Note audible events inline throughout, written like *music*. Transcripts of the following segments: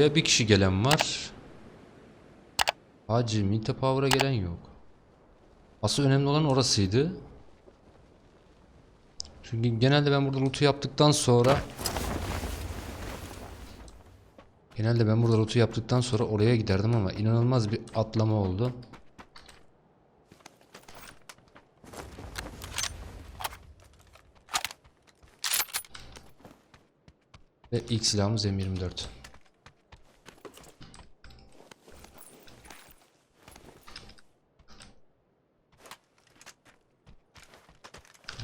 Oraya bir kişi gelen var. Hacı Minte Power'a gelen yok. Asıl önemli olan orasıydı. Çünkü genelde ben burada loot'u yaptıktan sonra Genelde ben burada loot'u yaptıktan sonra oraya giderdim ama inanılmaz bir atlama oldu. Ve ilk silahımız M24.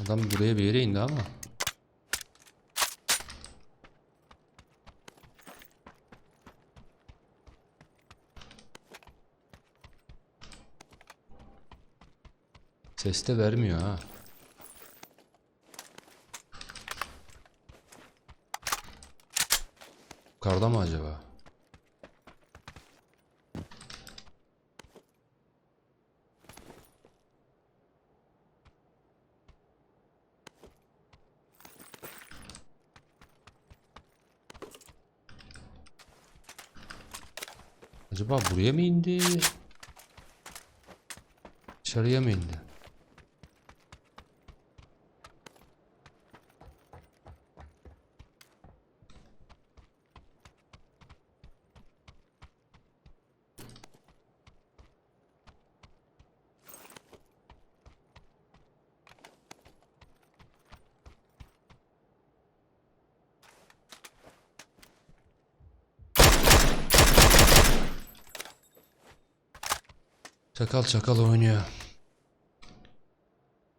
Adam buraya bir yere indi ama. Ses de vermiyor ha. Yukarıda mı acaba? Acaba buraya mı indi? Dışarıya mı indi? Çakal çakal oynuyor.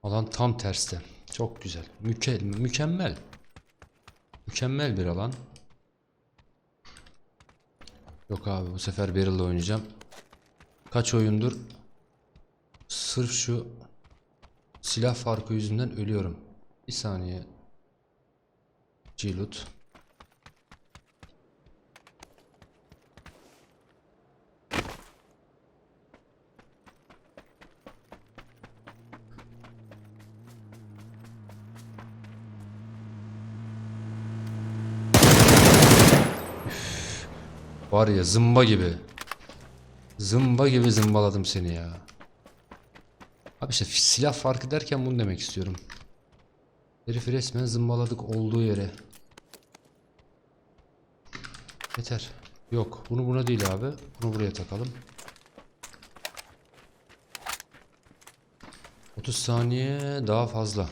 Alan tam terste. Çok güzel. Müke mükemmel. Mükemmel bir alan. Yok abi bu sefer Barrel'la oynayacağım. Kaç oyundur sırf şu silah farkı yüzünden ölüyorum. Bir saniye. G-Loot. Var ya zımba gibi. Zımba gibi zımbaladım seni ya. Abi işte silah farkı derken bunu demek istiyorum. Herifi resmen zımbaladık olduğu yere. Yeter. Yok bunu buna değil abi. Bunu buraya takalım. 30 saniye daha fazla.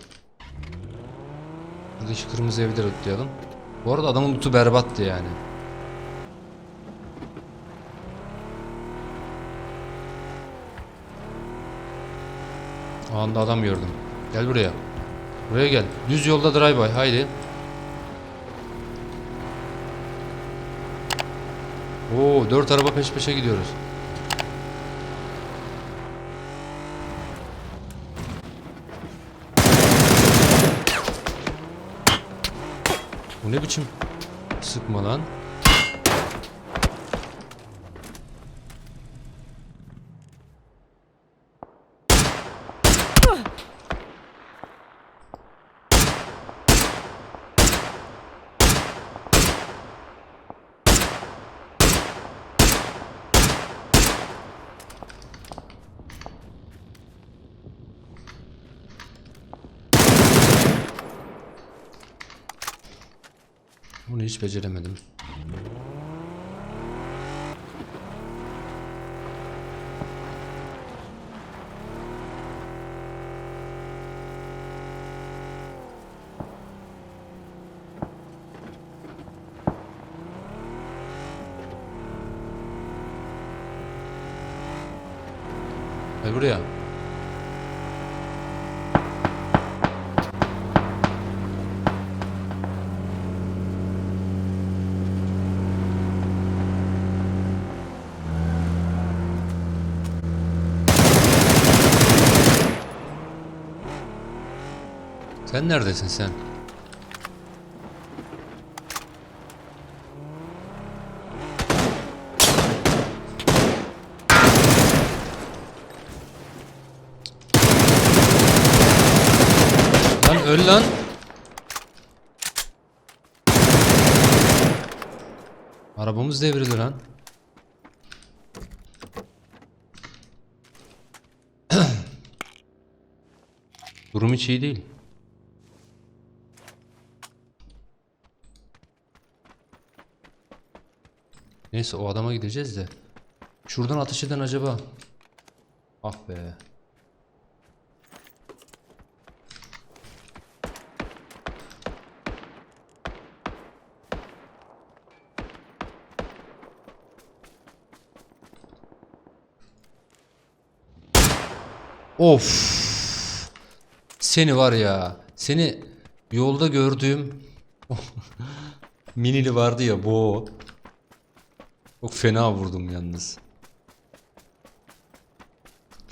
Buradaki kırmızı evde lootlayalım. Bu arada adamın lootu berbattı yani. O anda adam gördüm. Gel buraya. Buraya gel. Düz yolda drive by. Haydi. Oo, dört araba peş peşe gidiyoruz. Bu ne biçim sıkma lan? Hiç beceremedim. Gel buraya. Neredesin sen? Lan öl lan. Arabamız devrildi lan. *clears throat* Durum hiç iyi değil. Neyse o adama gideceğiz de. Şuradan ateş eden acaba? Ah be. Of. Seni var ya. Seni yolda gördüğüm *laughs* minili vardı ya bu. Çok fena vurdum yalnız.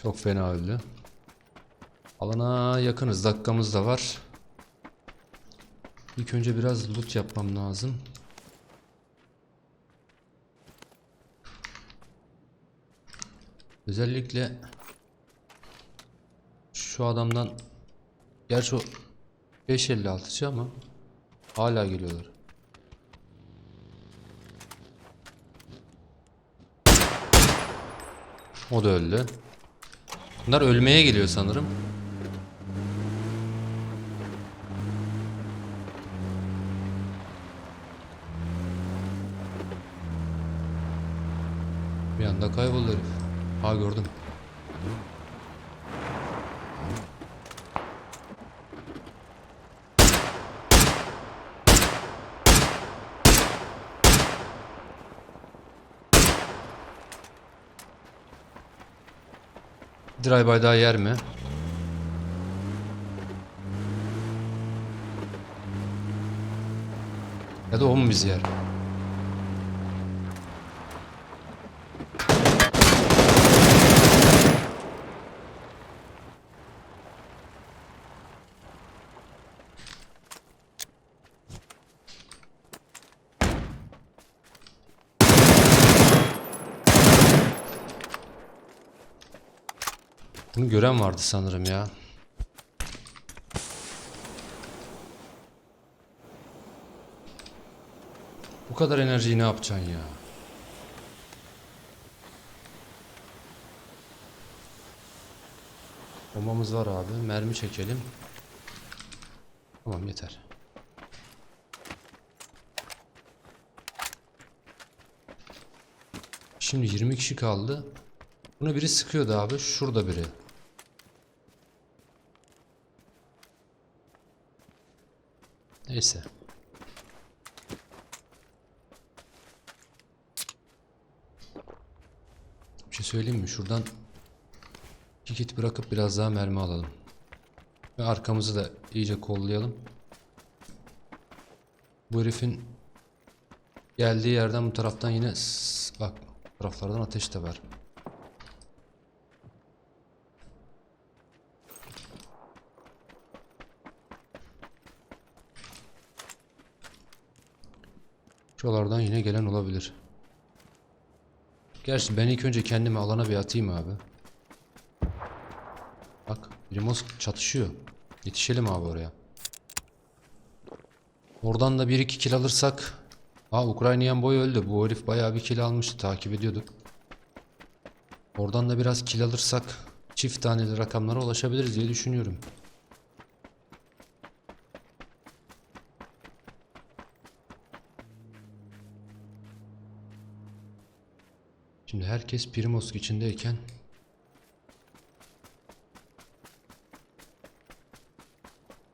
Çok fena öldü. Alana yakınız. Dakikamız da var. İlk önce biraz loot yapmam lazım. Özellikle şu adamdan Gerçi o 5.56'cı ama hala geliyorlar. O da öldü. Bunlar ölmeye geliyor sanırım. Bir anda kayboldu herif. Ha gördüm. Drive-by daha yer mi? Ya da o mu bizi yer? Bunu gören vardı sanırım ya. Bu kadar enerjiyi ne yapacaksın ya? Bombamız var abi. Mermi çekelim. Tamam yeter. Şimdi 20 kişi kaldı. Bunu biri sıkıyordu abi. Şurada biri. Neyse. Bir şey söyleyeyim mi? Şuradan kit bırakıp biraz daha mermi alalım. Ve arkamızı da iyice kollayalım. Bu herifin geldiği yerden bu taraftan yine bak taraflardan ateş de var. Şuralardan yine gelen olabilir. Gerçi ben ilk önce kendimi alana bir atayım abi. Bak Primos çatışıyor. Yetişelim abi oraya. Oradan da 1-2 kill alırsak. Aa Ukraynayan boy öldü. Bu herif bayağı bir kill almıştı. Takip ediyorduk. Oradan da biraz kill alırsak çift taneli rakamlara ulaşabiliriz diye düşünüyorum. Şimdi herkes Primosk içindeyken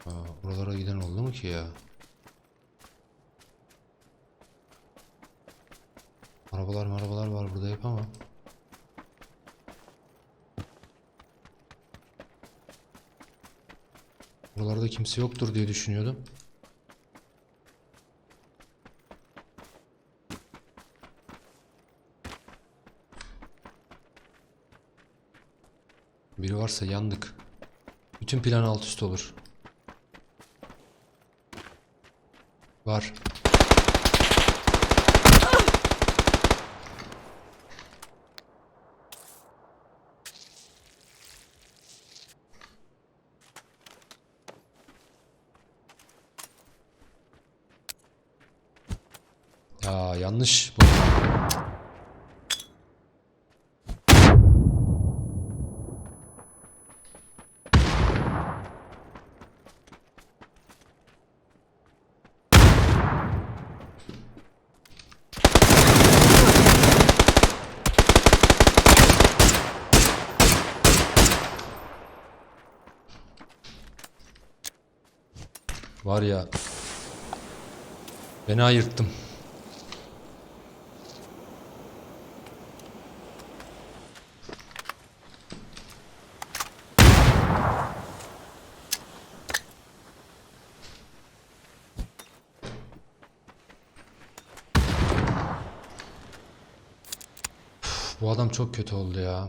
Aa, oralara giden oldu mu ki ya? Arabalar arabalar var burada hep ama Buralarda kimse yoktur diye düşünüyordum. Biri varsa yandık. Bütün plan alt üst olur. Var. Aa yanlış. Var ya. Beni ayırttım. Bu adam çok kötü oldu ya.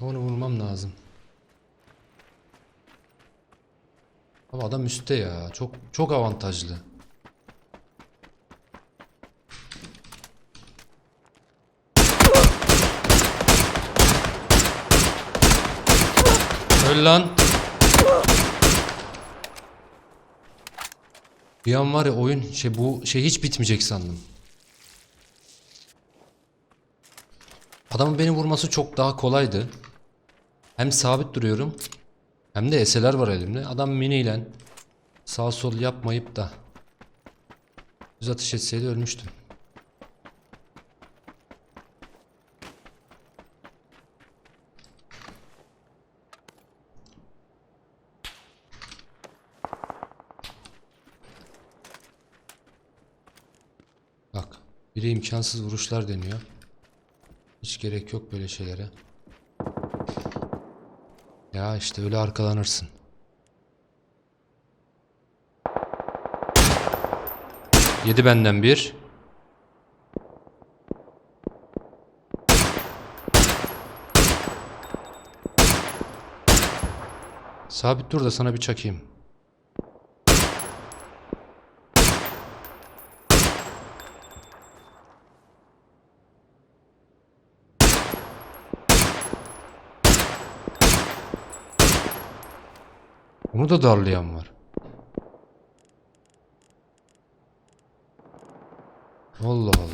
Onu vurmam lazım. Adam üstte ya. Çok çok avantajlı. Öl lan. Bir an var ya oyun şey bu şey hiç bitmeyecek sandım. Adamın beni vurması çok daha kolaydı. Hem sabit duruyorum hem de eseler var elimde. Adam miniyle sağ sol yapmayıp da düz atış etseydi ölmüştüm. Bak, biri imkansız vuruşlar deniyor. Hiç gerek yok böyle şeylere. Ya işte öyle arkalanırsın. Yedi benden bir. Sabit dur da sana bir çakayım. Onu da darlayan var. Allah Allah.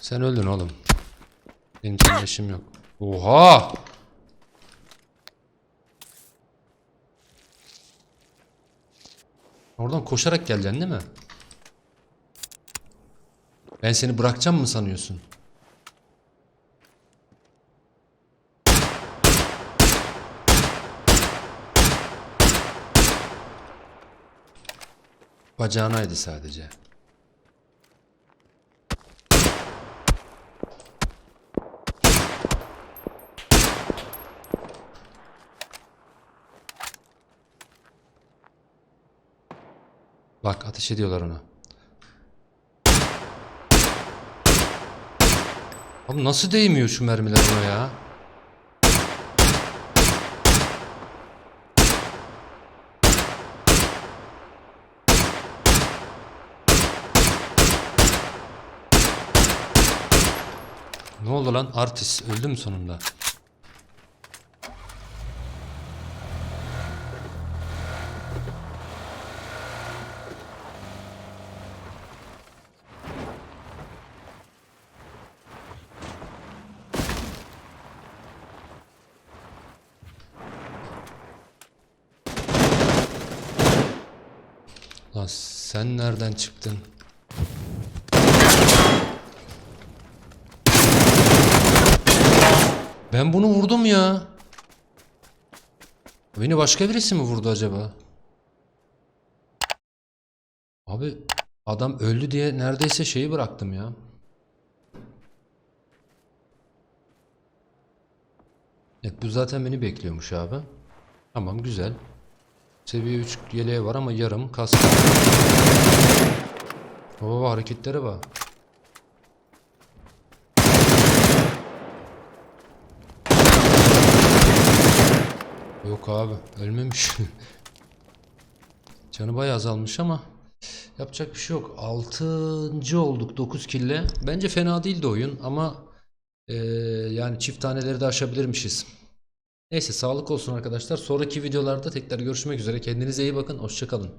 Sen öldün oğlum. Benim senin işim yok. Oha! Oradan koşarak geleceksin değil mi? Ben seni bırakacağım mı sanıyorsun? Bacağınaydı sadece. Bak ateş ediyorlar ona. Abi nasıl değmiyor şu mermiler ona ya? Ne oldu lan? Artist öldü mü sonunda? Lan sen nereden çıktın? Ben bunu vurdum ya. Beni başka birisi mi vurdu acaba? Abi adam öldü diye neredeyse şeyi bıraktım ya. Evet bu zaten beni bekliyormuş abi. Tamam güzel. Seviye 3 yeleği var ama yarım kask. Oo hareketlere bak. Yok abi ölmemiş. *laughs* Canı bayağı azalmış ama Yapacak bir şey yok. 6. olduk 9 kille. Bence fena değildi oyun ama eee, yani çift taneleri de aşabilirmişiz. Neyse sağlık olsun arkadaşlar. Sonraki videolarda tekrar görüşmek üzere. Kendinize iyi bakın. Hoşçakalın.